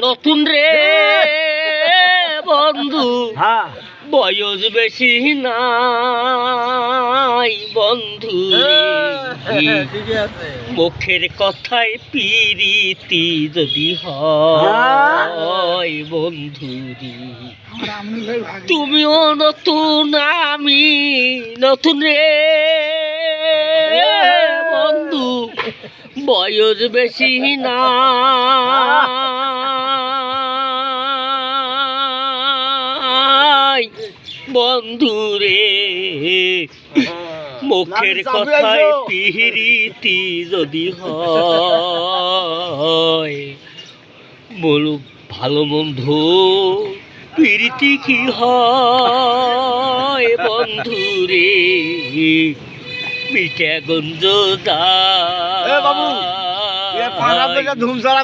নতুন রে বন্ধু হ্যাঁ। বয়স বেশি নাই বন্ধু মুখের কথায় পিরিতি যদি হয় বন্ধুরি তুমিও নতুন আমি নতুন রে। বয়স বেশি না বন্ধু রে মুখের কথায়। পিরিতি যদি হয় বলো ভালো বন্ধু পিরিতি কি হয় বন্ধু রে পিঠে গঞ্জ দা বাবু, ধুমসারা